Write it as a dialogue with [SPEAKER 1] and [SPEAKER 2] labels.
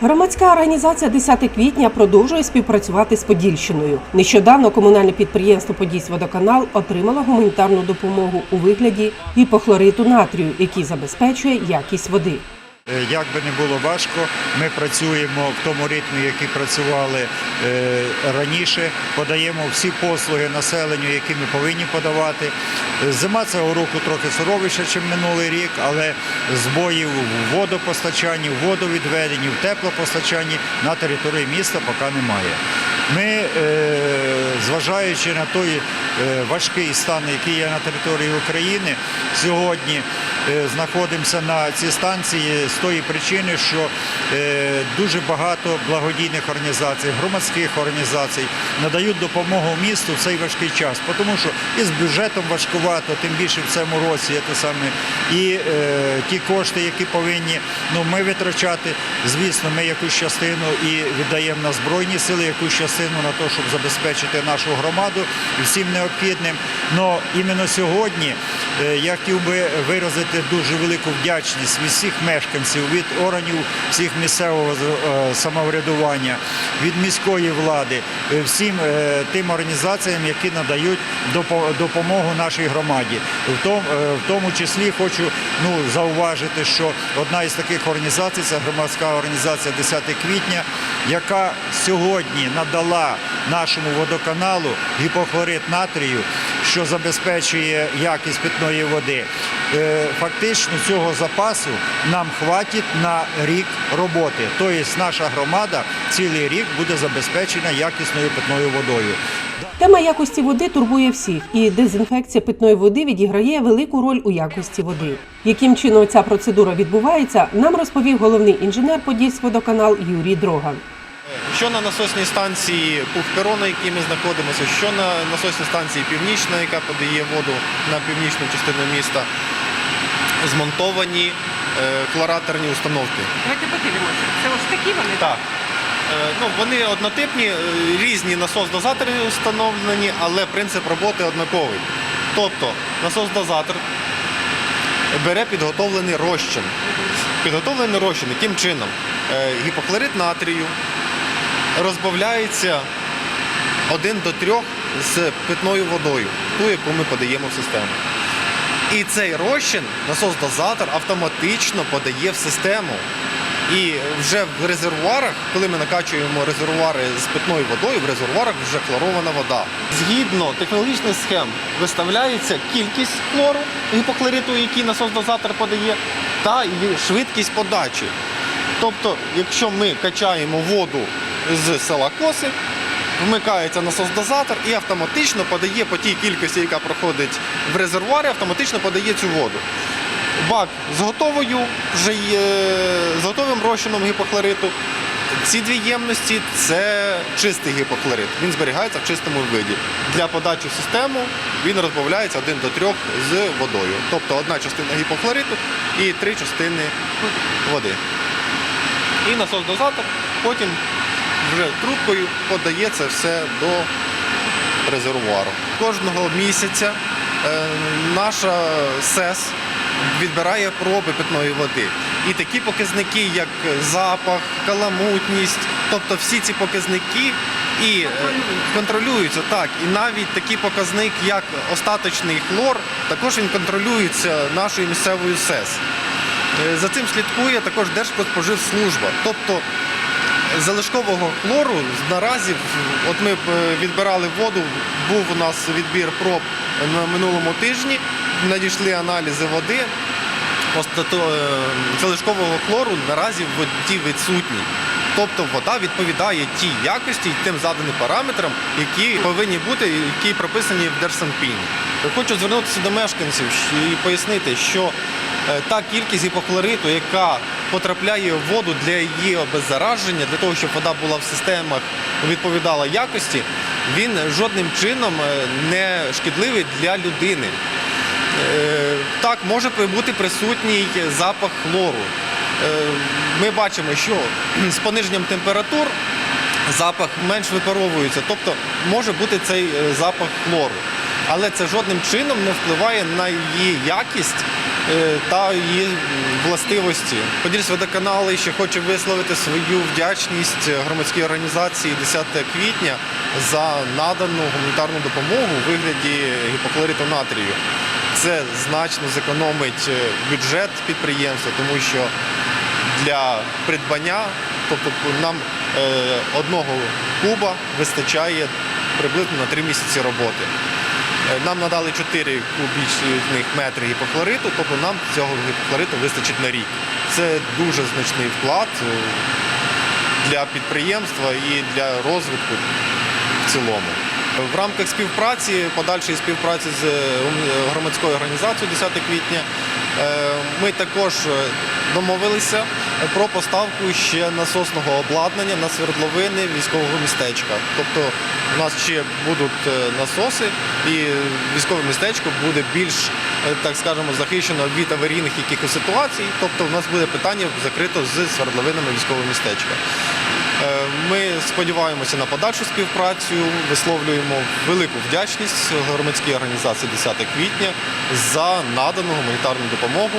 [SPEAKER 1] Громадська організація 10 квітня продовжує співпрацювати з Подільщиною. Нещодавно комунальне підприємство «Подільськводоканал» отримало гуманітарну допомогу у вигляді гіпохлориту натрію, який забезпечує якість води.
[SPEAKER 2] Е, Як би не було важко, ми працюємо в тому ритмі, які працювали е, раніше. Подаємо всі послуги населенню, які ми повинні подавати. Зима цього року трохи суровіша, ніж минулий рік, але збоїв в водопостачанні, в водовідведенні, в теплопостачанні на території міста поки немає. Ми, е, зважаючи на той е, важкий стан, який є на території України, сьогодні е, знаходимося на цій станції з тої причини, що е, дуже багато благодійних організацій, громадських організацій надають допомогу місту в цей важкий час, тому що і з бюджетом важкувато, тим більше в цьому році саме, і ті кошти, які повинні ну, ми витрачати, звісно, ми якусь частину і віддаємо на збройні сили, якусь частину на те, щоб забезпечити нашу громаду і всім необхідним. Но іменно сьогодні е, я хотів би виразити дуже велику вдячність від всіх мешканців, від органів всіх місцевого е, самоврядування, від міської влади, е, всім тим організаціям, які надають допомогу нашій громаді. В тому числі хочу ну, зауважити, що одна із таких організацій це громадська організація 10 квітня, яка сьогодні надала нашому водоканалу гіпохлорид натрію, що забезпечує якість питної води. Е, Фактично цього запасу нам хватить на рік роботи. Тобто наша громада цілий рік буде забезпечена якісною питною водою.
[SPEAKER 1] Тема якості води турбує всіх, і дезінфекція питної води відіграє велику роль у якості води. Яким чином ця процедура відбувається, нам розповів головний інженер Подільськводоканал Юрій Дроган.
[SPEAKER 3] Що на насосній станції Пухперо, на якій ми знаходимося, що на насосній станції Північна, яка подає воду на північну частину міста, змонтовані е, хлораторні установки.
[SPEAKER 4] Давайте подивимося. Це ось такі вони?
[SPEAKER 3] Так. Е, Ну, вони однотипні, е, різні насос-дозатори встановлені, але принцип роботи однаковий. Тобто насос-дозатор бере підготовлений розчин. Підготовлений розчин яким чином? Е, Гіпохлорид натрію розбавляється один до трьох з питною водою, ту, яку ми подаємо в систему. І цей розчин, насос-дозатор, автоматично подає в систему. І вже в резервуарах, коли ми накачуємо резервуари з питною водою, в резервуарах вже хлорована вода. Згідно технологічних схем виставляється кількість хлору гіпохлориту, який насос-дозатор подає, та швидкість подачі. Тобто, якщо ми качаємо воду з села Коси, вмикається насос-дозатор і автоматично подає по тій кількості, яка проходить в резервуарі, автоматично подає цю воду. Бак з готовою, вже є, з готовим розчином гіпохлориту. Ці дві ємності це чистий гіпохлорит. Він зберігається в чистому виді. Для подачі в систему він розбавляється один до трьох з водою. Тобто одна частина гіпохлориту і три частини води. І насос-дозатор потім вже трубкою подає це все до резервуару. Кожного місяця е, наша СЕС відбирає проби питної води. І такі показники, як запах, каламутність, тобто всі ці показники і е, контролюються так. І навіть такий показник, як остаточний хлор, також він контролюється нашою місцевою СЕС. Е, За цим слідкує також Держпродспоживслужба. Тобто залишкового хлору наразі, от ми е, відбирали воду, був у нас відбір проб на минулому тижні, надійшли аналізи води. Е, залишкового хлору наразі в воді відсутній. Тобто вода відповідає тій якості, тим заданим параметрам, які повинні бути, які прописані в Держсанпіні. Хочу звернутися до мешканців і пояснити, що е, та кількість гіпохлориту, яка потрапляє в воду для її обеззараження, для того, щоб вода була в системах, відповідала якості, він жодним чином е, не шкідливий для людини. Е, Так, може бути присутній запах хлору. Е, Ми бачимо, що з пониженням температур запах менш випаровується, тобто може бути цей запах хлору. Але це жодним чином не впливає на її якість та її властивості. Подільськводоканал ще хоче висловити свою вдячність громадській організації 10 квітня за надану гуманітарну допомогу у вигляді гіпохлориту натрію. Це значно зекономить е, бюджет підприємства, тому що для придбання, тобто нам е, одного куба вистачає приблизно на 3 місяці роботи. Е, Нам надали 4 кубічних метри гіпохлориту, тобто нам цього гіпохлориту вистачить на рік. Це дуже значний вклад е, для підприємства і для розвитку в цілому. В рамках співпраці, подальшої співпраці з е, громадською організацією 10 квітня, ми також домовилися про поставку ще насосного обладнання на свердловини військового містечка. Тобто у нас ще будуть е, насоси, і військове містечко буде більш, е, так скажемо, захищено від аварійних якихось ситуацій. Тобто у нас буде питання закрито з свердловинами військового містечка. Е, Ми сподіваємося на подальшу співпрацю, висловлюємо велику вдячність громадській організації 10 квітня за надану гуманітарну допомогу.